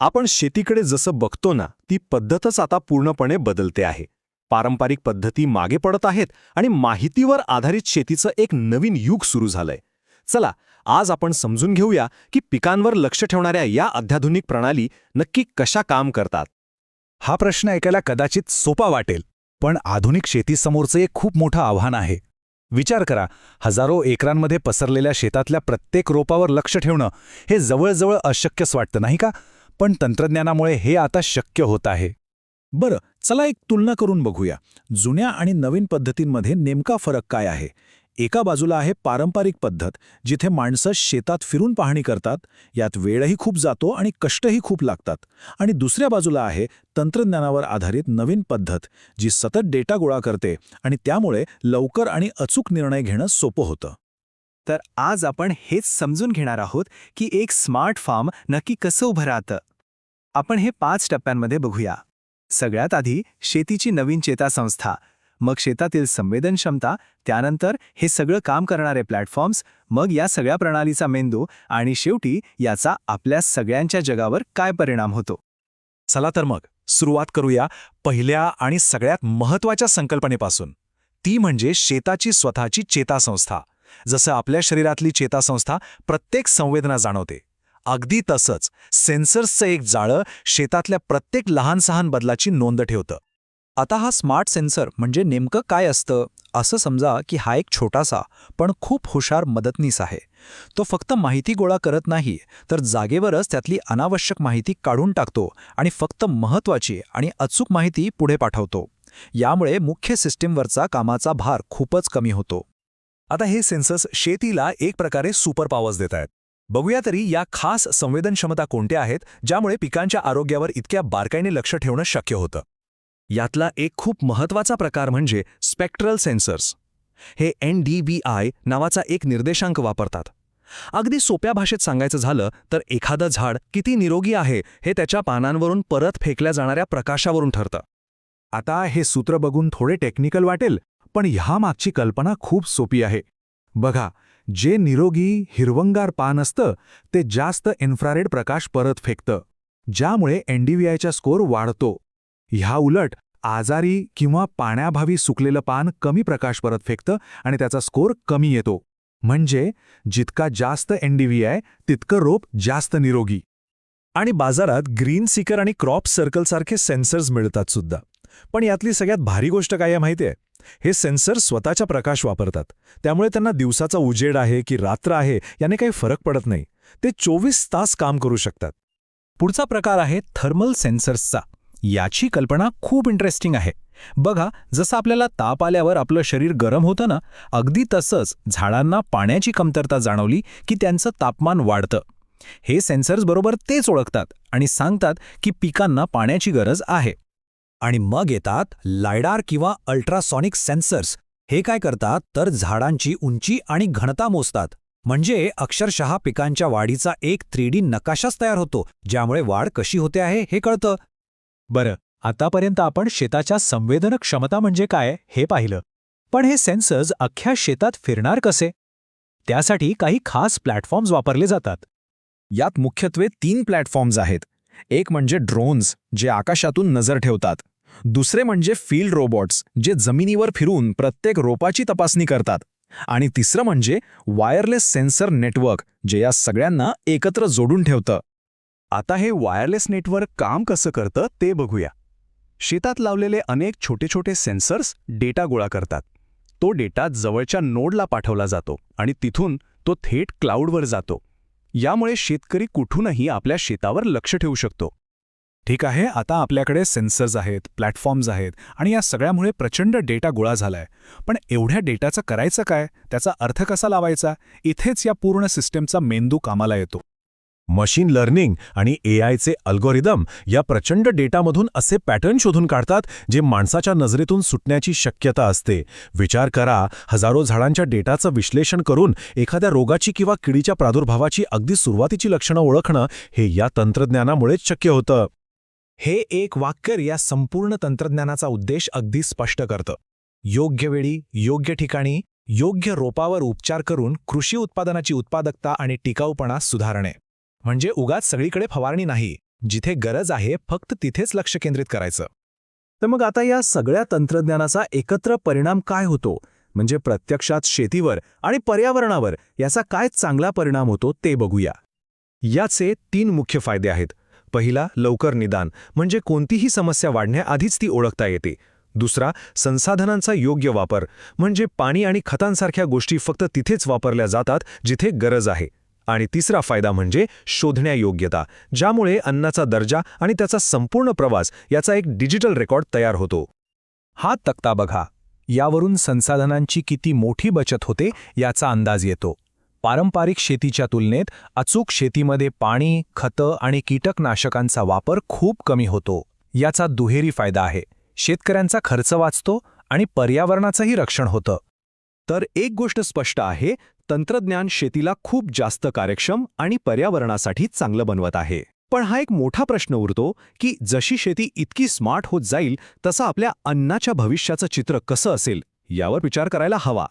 आपण शेतीकडे जसं बघतो ना ती पद्धतच आता पूर्णपणे बदलते आहे. पारंपरिक पद्धती मागे पडत आहेत आणि माहितीवर आधारित शेतीचं एक नवीन युग सुरू झालंय. चला आज आपण समजून घेऊया की पिकांवर लक्ष ठेवणाऱ्या या अत्याधुनिक प्रणाली नक्की कशा काम करतात. हा प्रश्न ऐकायला कदाचित सोपा वाटेल पण आधुनिक शेतीसमोरचं एक खूप मोठं आव्हान आहे. विचार करा हजारो एकरांमध्ये पसरलेल्या शेतातल्या प्रत्येक रोपावर लक्ष ठेवणं हे जवळजवळ अशक्यच वाटतं नाही का? पण तंत्रज्ञानामुळे हे आता शक्य होत आहे. बरं चला एक तुलना करून बघूया. जुन्या आणि नवीन पद्धतींमध्ये नेमका फरक काय आहे? एका बाजूला आहे पारंपरिक पद्धत जिथे माणसं शेतात फिरून पाहणी करतात यात वेळही खूप जातो आणि कष्टही खूप लागतात. आणि दुसऱ्या बाजूला आहे तंत्रज्ञानावर आधारित नवीन पद्धत जी सतत डेटा गोळा करते आणि त्यामुळे लवकर आणि अचूक निर्णय घेणं सोपं होतं. तर आज आपण हेच समजून घेणार आहोत की एक स्मार्ट फार्म नक्की कसं उभं राहतं. आपण हे पाच टप्प्यांमध्ये बघूया. सगळ्यात आधी शेतीची नवीन चेतासंस्था. मग शेतातील संवेदनक्षमता त्यानंतर हे सगळं काम करणारे प्लॅटफॉर्म्स मग या सगळ्या प्रणालीचा मेंदू आणि शेवटी याचा आपल्या सगळ्यांच्या जगावर काय परिणाम होतो. चला तर मग सुरुवात करूया पहिल्या आणि सगळ्यात महत्त्वाच्या संकल्पनेपासून. ती म्हणजे शेताची स्वतःची चेतासंस्था. जसं आपल्या शरीरातली चेतासंस्था प्रत्येक संवेदना जाणवते. अगदी तसंच. सेन्सर्सचं एक जाळं शेतातल्या प्रत्येक लहान सहान बदलाची नोंद ठेवतं. आता हा स्मार्ट सेन्सर म्हणजे नेमकं काय असतं? असं समजा की हा एक छोटासा पण खूप हुशार मदतनीस आहे. तो फक्त माहिती गोळा करत नाही तर जागेवरच त्यातली अनावश्यक माहिती काढून टाकतो आणि फक्त महत्त्वाची आणि अचूक माहिती पुढे पाठवतो. यामुळे मुख्य सिस्टीमवरचा कामाचा भार खूपच कमी होतो. आता हे सेन्सर्स शेतीला एक प्रकारे सुपर पॉवर्स देत आहेत बघूया तरी या खास संवेदनक्षमता कोणत्या आहेत ज्यामुळे पिकांच्या आरोग्यावर इतक्या बारकाईने लक्ष ठेवणं शक्य होतं. यातला एक खूप महत्त्वाचा प्रकार म्हणजे स्पेक्ट्रल सेन्सर्स. हे एन डी बी आय नावाचा एक निर्देशांक वापरतात. अगदी सोप्या भाषेत सांगायचं झालं तर एखादं झाड किती निरोगी आहे हे त्याच्या पानांवरून परत फेकल्या जाणाऱ्या प्रकाशावरून ठरतं. आता हे सूत्र बघून थोडे टेक्निकल वाटेल पण ह्या मागची कल्पना खूप सोपी आहे. बघा जे निरोगी हिरवंगार पान असतं ते जास्त इन्फ्रारेड प्रकाश परत फेकतं ज्यामुळे एनडीव्हीआयचा स्कोअर वाढतो. ह्या उलट आजारी किंवा पाण्याभावी सुकलेलं पान कमी प्रकाश परत फेकतं आणि त्याचा स्कोर कमी येतो. म्हणजे जितका जास्त एनडीव्हीआय तितकं रोप जास्त निरोगी. आणि बाजारात ग्रीन सिकर आणि क्रॉप सर्कलसारखे सेन्सर्स मिळतात सुद्धा. पण यातली सगळ्यात भारी गोष्ट काय आहे माहिती आहे हे सेन्सर स्वतःचा प्रकाश वापरतात. त्यामुळे त्यांना दिवसाचा उजेड आहे की रात्र आहे याने काही फरक पडत नाही. ते चोवीस तास काम करू शकतात. पुढचा प्रकार आहे थर्मल सेन्सर्सचा. याची कल्पना खूप इंटरेस्टिंग आहे. बघा जसं आपल्याला ताप आल्यावर आपलं शरीर गरम होतं ना अगदी तसंच झाडांना पाण्याची कमतरता जाणवली की त्यांचं तापमान वाढतं. हे सेन्सर्स बरोबर तेच ओळखतात आणि सांगतात की पिकांना पाण्याची गरज आहे. आणि मग येतात लायडार किंवा अल्ट्रासॉनिक सेन्सर्स. हे काय करतात? तर झाडांची उंची आणि घनता मोजतात. म्हणजे अक्षरशः पिकांच्या वाढीचा एक थ्री डी नकाशाच तयार होतो ज्यामुळे वाढ कशी होते आहे हे कळतं. बरं आतापर्यंत आपण शेताच्या संवेदन क्षमता म्हणजे काय हे पाहिलं. पण हे सेन्सर्स अख्ख्या शेतात फिरणार कसे? त्यासाठी काही खास प्लॅटफॉर्म्स वापरले जातात. यात मुख्यत्वे तीन प्लॅटफॉर्म्स आहेत. एक म्हणजे ड्रोन्स जे आकाशातून नजर ठेवतात. दुसरे म्हणजे फील्ड रोबोट्स जे जमिनीवर फिरून प्रत्येक रोपाची तपासणी करतात. आणि तिसरं म्हणजे वायरलेस सेन्सर नेटवर्क जे या सगळ्यांना एकत्र जोडून ठेवतं. आता हे वायरलेस नेटवर्क काम कसं करतं ते बघूया. शेतात लावलेले अनेक छोटे छोटे सेन्सर्स डेटा गोळा करतात. तो डेटा जवळच्या नोडला पाठवला जातो आणि तिथून तो थेट क्लाउडवर जातो. यामुळे शेतकरी कुठूनही आपल्या शेतावर लक्ष ठेवू शकतो. ठीक आहे आता आपल्याकडे सेन्सर्स आहेत प्लॅटफॉर्म्स आहेत आणि या सगळ्यामुळे प्रचंड डेटा गोळा झालाय. पण एवढ्या डेटाचं करायचं काय? त्याचा अर्थ कसा लावायचा? इथेच या पूर्ण सिस्टमचा मेंदू कामाला येतो. मशीन लर्निंग आणि ए आयचे अल्गोरिदम या प्रचंड डेटामधून असे पॅटर्न शोधून काढतात जे माणसाच्या नजरेतून सुटण्याची शक्यता असते. विचार करा हजारो झाडांच्या डेटाचं विश्लेषण करून एखाद्या रोगाची किंवा किडीच्या प्रादुर्भावाची अगदी सुरुवातीची लक्षणं ओळखणं हे या तंत्रज्ञानामुळेच शक्य होतं. हे एक वाक्य या संपूर्ण तंत्रज्ञानाचा उद्देश अगदी स्पष्ट करतं. योग्य वेळी योग्य ठिकाणी योग्य रोपावर उपचार करून कृषी उत्पादनाची उत्पादकता आणि टिकाऊपणा सुधारणे. म्हणजे उगाच सगळीकडे फवारणी नाही जिथे गरज आहे फक्त तिथेच लक्ष केंद्रित करायचं. तर मग आता या सगळ्या तंत्रज्ञानाचा एकत्र परिणाम काय होतो? म्हणजे प्रत्यक्षात शेतीवर आणि पर्यावरणावर याचा काय चांगला परिणाम होतो ते बघूया. याचे तीन मुख्य फायदे आहेत. पहिला लवकर निदान म्हणजे कोणतीही समस्या वाढण्याआधीच ती ओळखता येते. दुसरा संसाधनांचा योग्य वापर म्हणजे पाणी आणि खतांसारख्या गोष्टी फक्त तिथेच वापरल्या जातात जिथे गरज आहे. आणि तिसरा फायदा म्हणजे शोधण्यायोग्यता ज्यामुळे अन्नाचा दर्जा आणि त्याचा संपूर्ण प्रवास याचा एक डिजिटल रेकॉर्ड तयार होतो. हा तक्ता बघा. यावरून संसाधनांची किती मोठी बचत होते याचा अंदाज येतो. पारंपरिक शेतीच्या तुलनेत अचूक शेतीमध्ये पाणी खतं आणि कीटकनाशकांचा वापर खूप कमी होतो. याचा दुहेरी फायदा आहे. शेतकऱ्यांचा खर्च वाचतो आणि पर्यावरणाचंही रक्षण होतं. तर एक गोष्ट स्पष्ट आहे तंत्रज्ञान शेतीला खूप जास्त कार्यक्षम आणि पर्यावरणासाठी चांगलं बनवत आहे. पण हा एक मोठा प्रश्न उरतो की जशी शेती इतकी स्मार्ट होत जाईल तसं आपल्या अन्नाच्या भविष्याचं चित्र कसं असेल यावर विचार करायला हवा.